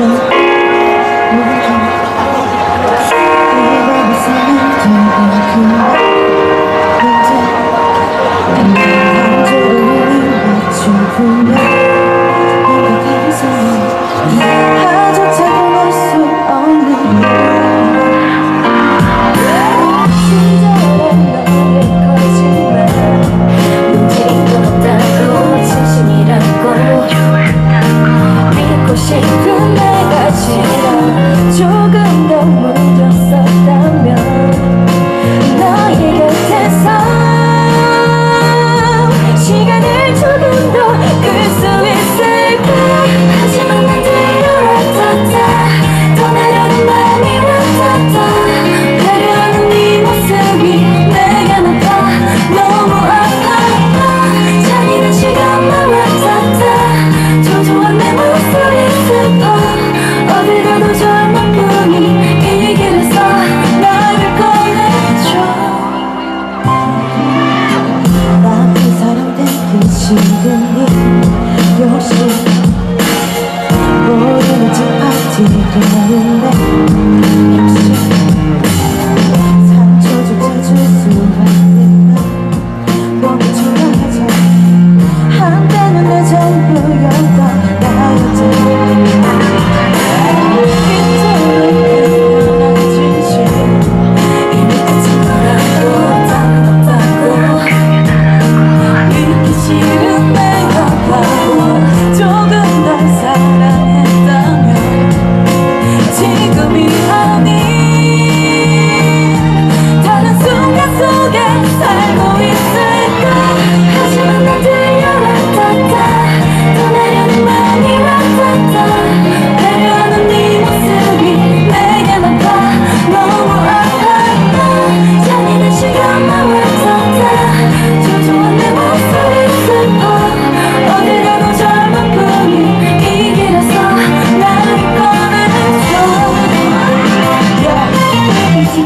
싶 Sin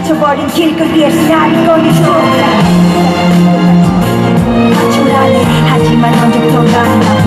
미쳐버린 길끝 위에 쌀이 꺼내줘 가출하네 하지만 언제부턴가